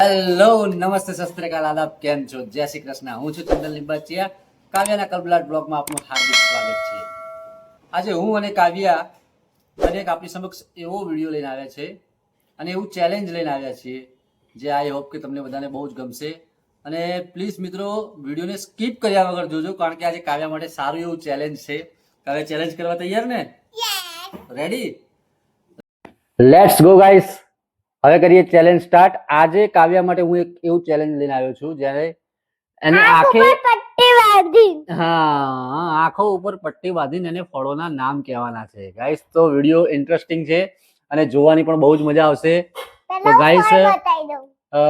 Hello નમસ્તે શસ્ત્રકાલ આદાબ કેમ છો? જય શ્રી કૃષ્ણ. હું છું ચંદન લિંબાચિયા. કાવ્યાના કલબલાટ બ્લોગમાં આપનું હાર્દિક સ્વાગત છે. આજે હું અને કાવ્યા દરેક આપણી સમક્ષ એવો વીડિયો લઈને આવ્યા છે અને એવું ચેલેન્જ લઈને આવ્યા છીએ જે આઈ હોપ કે તમને બધાને બહુ જ ગમશે. અને પ્લીઝ મિત્રો વિડીયોને સ્કીપ કર્યા વગર જોજો કારણ કે આજે કાવ્યા માટે સારું એવું ચેલેન્જ છે. કાવ્યા ચેલેન્જ કરવા તૈયાર ને? રેડી લેટ્સ ગો ગાઈસ હવે કરીએ ચેલેન્જ સ્ટાર્ટ આજે કાવ્યા માટે હું એક એવું ચેલેન્જ લઈને આવ્યો છું જ્યારે એને આંખે પટ્ટી બાંધી હા આંખો ઉપર પટ્ટી બાંધીને એને ફળોના નામ કહેવાના છે. ગાઈસ તો વીડિયો ઇન્ટરેસ્ટિંગ છે અને જોવાની પણ બહુ જ મજા આવશે. તો અ,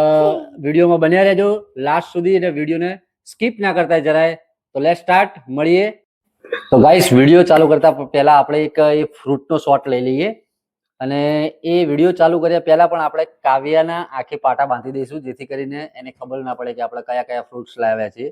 વિડીયોમાં બન્યા રહેજો. લાસ્ટ સુધી અને વિડીયોને સ્કીપ ના કરતા જરાય. તો લેટ સ્ટાર્ટ મળીએ. તો ગાઈસ વીડિયો ચાલુ કરતા પહેલા આપણે એક એ ફ્રૂટનો શોટ લઈ લઈએ. અને એ વીડિયો ચાલુ કર્યા પહેલા પણ આપણે કાવ્યાના આખે પાટા બાંધી દઈશું, જેથી કરીને એને ખબર ના પડે કે આપણે કયા કયા ફ્રૂટ્સ લાવ્યા છે.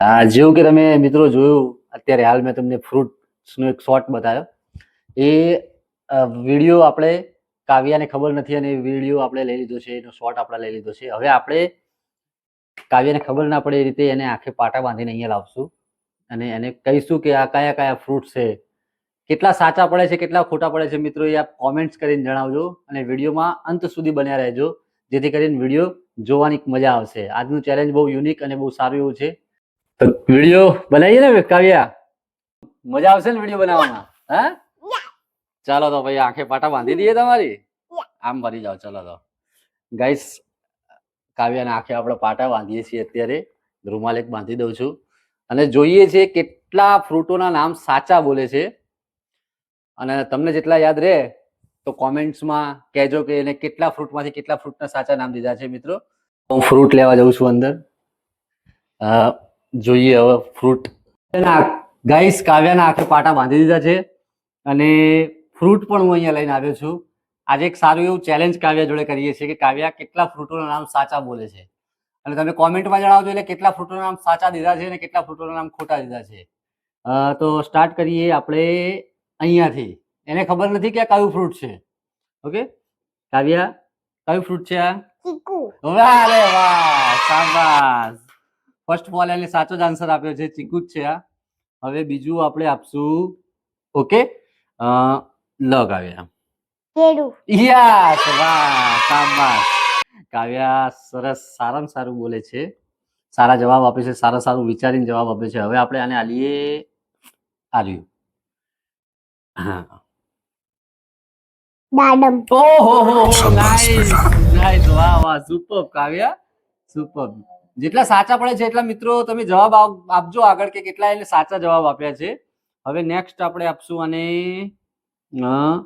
હા, જેવું કે તમે મિત્રો જોયું, અત્યારે હાલ મેં તમને ફ્રૂટ્સનો એક શોર્ટ બતાવ્યો. એ વીડિયો આપણે કાવ્યાને ખબર નથી અને વીડિયો આપણે લઈ લીધો છે, એનો શોટ આપણે લઈ લીધો છે. હવે આપણે કાવ્યાને ખબર ના પડે એ રીતે એને આખે પાટા બાંધીને અહીંયા લાવશું અને એને કહીશું કે આ કયા કયા ફ્રૂટ છે, કેટલા સાચા પડે છે, કેટલા ખોટા પડે છે. મિત્રો, એ આપ કોમેન્ટ્સ કરીને જણાવજો અને વિડીયોમાં અંત સુધી બન્યા રહેજો, જેથી કરીને વીડિયો જોવાની મજા આવશે. આજનું ચેલેન્જ બહુ યુનિક અને બહુ સારું એવું છે. તો વીડિયો બનાવીએ ને કાવ્યા? મજા આવશે ને વીડિયો બનાવવામાં? હા? ચાલો તો ભાઈ આંખે પાટા બાંધી દઈએ તમારી. આમ ભરી જાઓ ચાલો તો. ગાઈસ કાવ્યાના આંખે આપણે પાટા બાંધીએ છીએ અત્યારે. રૂમાલ એક બાંધી દઉં છું. અને જોઈએ છે કેટલા ફ્રૂટોના નામ સાચા બોલે છે. અને તમને જેટલા યાદ રહે તો કોમેન્ટ્સમાં કહેજો કે એને કેટલા ફ્રૂટમાંથી કેટલા ફ્રૂટના સાચા નામ દીધા છે મિત્રો. હું ફ્રૂટ લેવા જઉં છું અંદર. જોઈએ હવે ફ્રૂટ. ગાઈસ કાવ્યાના આંખે પાટા બાંધી દીધા છે. અને ફ્રૂટ પણ હું અહીંયા લઈને આવ્યો છું. આજે એક સારું એવું ચેલેન્જ કાવ્યા જોડે કરીએ છીએ કે કાવ્યા કેટલા ફ્રૂટોના નામ સાચા બોલે છે. અને તમે કોમેન્ટમાં જણાવજો એટલે કેટલા ફ્રૂટોના નામ સાચા દીધા છે અને કેટલા ફ્રૂટોના નામ ખોટા દીધા છે. તો સ્ટાર્ટ કરીએ આપણે અહીંયાથી. એને ખબર નથી કે આ કયું ફ્રૂટ છે. ઓકે? કાવ્યા કયું ફ્રૂટ છે આ? ચીકુ. વાહ રે વાહ શાબાશ. ફર્સ્ટ ઓલ એને સાચો જ આન્સર આપ્યો છે ચીકુ જ છે આ. હવે બીજું આપણે આપશું ઓકે? લ કાવ્યા યસ વાહ શાબાશ. કાવ્યા સરસ સારામાં સારું બોલે છે. સારા જવાબ આપે છે સારા સારું વિચારીને જવાબ આપે છે. હવે આપણે આને આલીએ આર્યું હા. દાડમ. ઓહો નાઈસ નાઈસ વાહ વાહ સુપર કાવ્યા સુપર જેટલા સાચા પડે છે એટલા મિત્રો તમે જવાબ આપજો આગળ કે કેટલા એને સાચા જવાબ આપ્યા છે. હવે નેક્સ્ટ આપણે આપશું અને અ,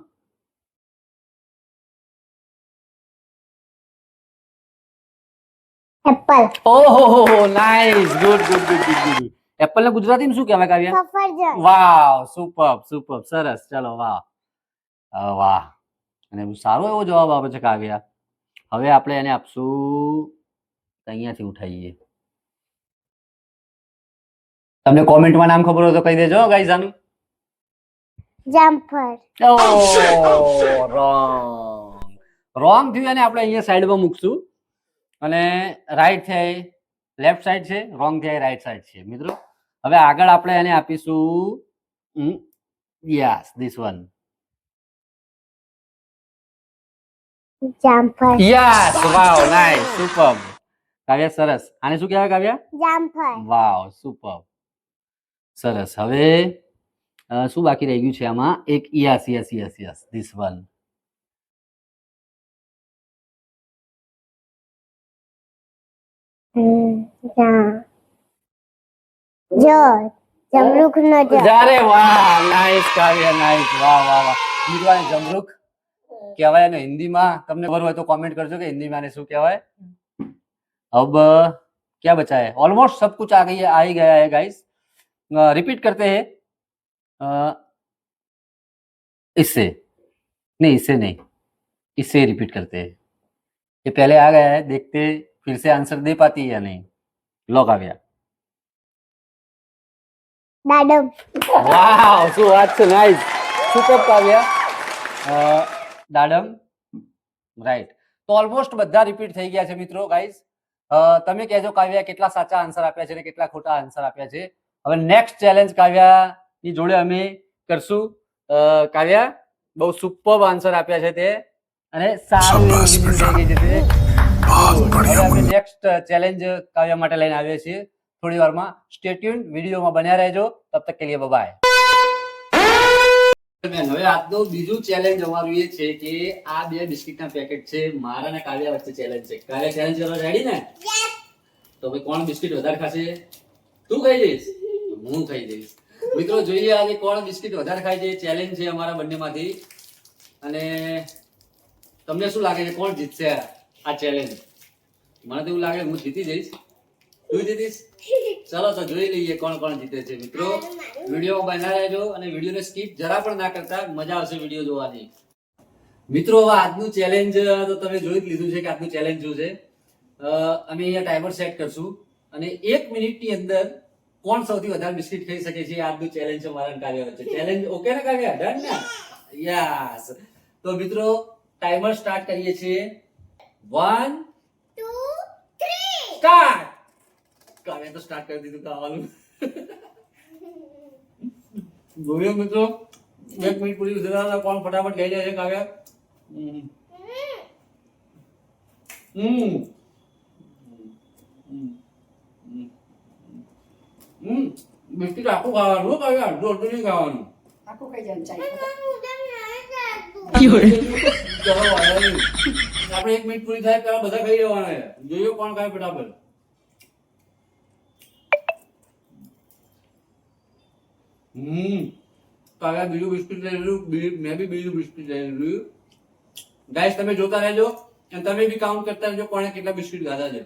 એપલ ઓહો nice good good good good good apple ને ગુજરાતીમાં શું કહેવાય કાવ્યા? સફરજન. વાવ સુપર સુપર સરસ. ચલો વાહ. વાહ. અને સારો એવો જવાબ આપે છે કાવ્યા. હવે આપણે એને આપશું. અહીંયાથી ઉઠાઈએ. તમને કોમેન્ટમાં નામ ખબર હોય તો કહી દેજો ગાઈઝ આનું જામફળ રોંગ રોંગ થયું અને આપણે અહીંયા સાઈડમાં મૂકશું. અને રાઈટ થાય લેફ્ટ સાઈડ છે રોંગ થાય રાઈટ સાઈડ છે મિત્રો. હવે આગળ આપણે એને આપીશું. યસ ધીસ વન જામફળ yes wow nice super Kavya સરસ. આને શું કહેવાય કાવ્યા? જામફળ વાવ સુપર સરસ. હવે શું બાકી રહી ગયું છે આમાં એક yes yes yes yes this one hmm, જા- જ જમરૂખ નો જ અરે વાહ નાઈસ કાવ્ય નાઈસ વાહ વાહ વાહ મિત્રો આને જમરૂખ કહેવાય અને હિન્દીમાં તમને ખબર હોય તો કોમેન્ટ કરજો કે हिंदी में आने શું કહેવાય अब क्या बचा है ऑलमोस्ट सब कुछ आ गई है आ ही गया है गाइस रिपीट करते हैं अ, इससे नहीं इससे नहीं इससे रिपीट करते हैं ये पहले आ गया है देखते फिर से आंसर दे पाती है या नहीं લો કાવ્યા દાડમ વાવ શું વાત છે નાઈસ સુપર કાવ્યા અ, દાડમ રાઈટ તો ઓલમોસ્ટ બધા રિપીટ થઈ ગયા છે મિત્રો ગાઈઝ તમે કહેજો કાવ્યા કેટલા સાચા આન્સર આપ્યા છે અને કેટલા ખોટા આન્સર આપ્યા છે હવે નેક્સ્ટ ચેલેન્જ કાવ્યા ની જોડે અમે કરશું. અ, કાવ્યા બહુ સુપર આન્સર આપ્યા છે તે. અને સારું નેક્સ્ટ ચેલેન્જ કાવ્યા માટે લઈને આવીએ છીએ. થોડી વારમાં. સ્ટેટ્યુન વિડીયોમાં બન્યા રહેજો. તબ તક કે લીએ બાય હવે આજનો બીજું ચેલેન્જ અમારું એ છે કે આ બે બિસ્કિટના પેકેટ છે મારા અને કાવ્યા વચ્ચે ચેલેન્જ છે. કાવ્યા ચેલેન્જ કરવા રેડી ને? તો ભાઈ કોણ બિસ્કિટ વધારે ખાશે? તું ખાઈ જઈશ હું ખાઈ જઈશ મિત્રો, જોઈએ આજે કોણ બિસ્કિટ વધારે ખાય છે ચેલેન્જ છે અમારા બંનેમાંથી. અને તમને શું લાગે છે, કોણ જીતશે આ ચેલેન્જ મને તો એવું લાગે હું જીતી જઈશ. તું જીતીશ? ચાલો, તો જોઈ લઈએ કોણ કોણ જીતે છે, મિત્રો. વીડિયો બના રહેજો અને વિડીયોને સ્કીપ જરા પણ ના કરતા, મજા આવશે વીડિયો જોવાની. મિત્રો, હવે આજનું ચેલેન્જ તો તમે જોઈ જ લીધું છે કે આજનું ચેલેન્જ શું છે. અમે અહીંયા ટાઈમર સેટ કરશું. અને એક મિનિટની અંદર કોણ સૌથી વધારે બિસ્કિટ ખાઈ શકે છે આજનું ચેલેન્જ છે મારા વચ્ચે ચેલેન્જ ઓકે ને કાવ્યા? ડન ને? યસ તો મિત્રો ટાઈમર સ્ટાર્ટ કરીએ છીએ. વન સ્ટાર્ટ કાવ્ય તો સ્ટાર્ટ કરી દીધું કાવાનું જોયો મિત્રો એક મિનિટ પૂરી ઉતરવા કોણ ફટાફટ લઈ જાય છે કાવ્યા. હમ. હમ. હમ. બિસ્કિટ આખું ખાવાનું હો કાવ્યા અડધું અડધું નહીં ખાવાનું આખું ખાઈ જાય ચાય ચલો વાંધો નહીં. આપણે એક મિનિટ પૂરી થાય ત્યારે બધા ખાઈ લેવાના છે. જોઈએ કોણ ખાય ફટાફટ હમ કાવ્યા બીજું બિસ્કિટ લઈ લીધું બી- મેં બી બીજું બિસ્કિટ લઈ લીધું ગાઈસ તમે જોતા રહેજો અને તમે બી કાઉન્ટ કરતા રહેજો કોણે કેટલા બિસ્કિટ ખાધા છે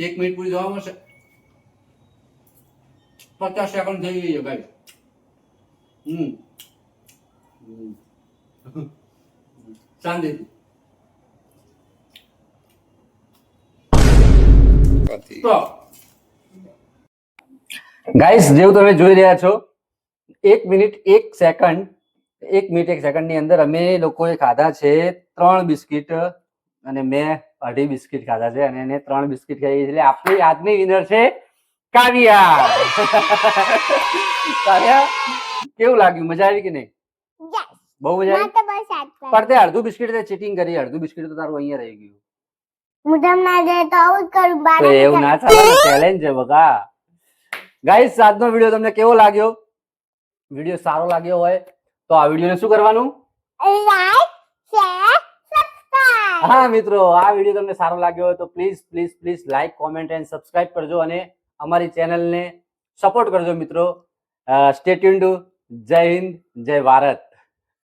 એક મિનિટ પૂરી જવા મળશે. પચાસ સેકન્ડ થઈ ગઈ છે ભાઈ. હમ. શાંતિથી. ગાઈસ જેવું તમે જોઈ રહ્યા છો, એક મિનિટ, એક સેકન્ડ એક મિનિટ, એક સેકન્ડની અંદર અમે લોકોએ ખાધા છે ત્રણ બિસ્કિટ અને મેં અઢી બિસ્કિટ ખાધા છે અને એને ત્રણ બિસ્કિટ ખાઈ એટલે આપણી આજની વિનર છે કાવ્યા. કાવ્યા કેવું લાગ્યું? મજા આવી કે નહીં? બહુ મજા આવી? તો પણ તે અડધું બિસ્કિટ ચીટિંગ કરી. અડધું બિસ્કિટ તો તારું અહીંયા રહી ગયું. મુદમ ના જાય તો આવું જ કરું બાર એવું ના ચાલે ચેલેન્જ છે બકા. ગાઈસ આજનો વીડિયો તમને કેવો લાગ્યો? વીડિયો સારો લાગ્યો હોય તો આ વિડીયોને શું કરવાનું? લાઈક શેર સબસ્ક્રાઇબ હા, મિત્રો, આ વીડિયો તમને સારો લાગ્યો હોય તો please please please like comment and subscribe કરજો અને અમારી ચેનલને સપોર્ટ કરજો, મિત્રો. સ્ટેટ્યુન્ડ જય હિન્દ, જય ભારત.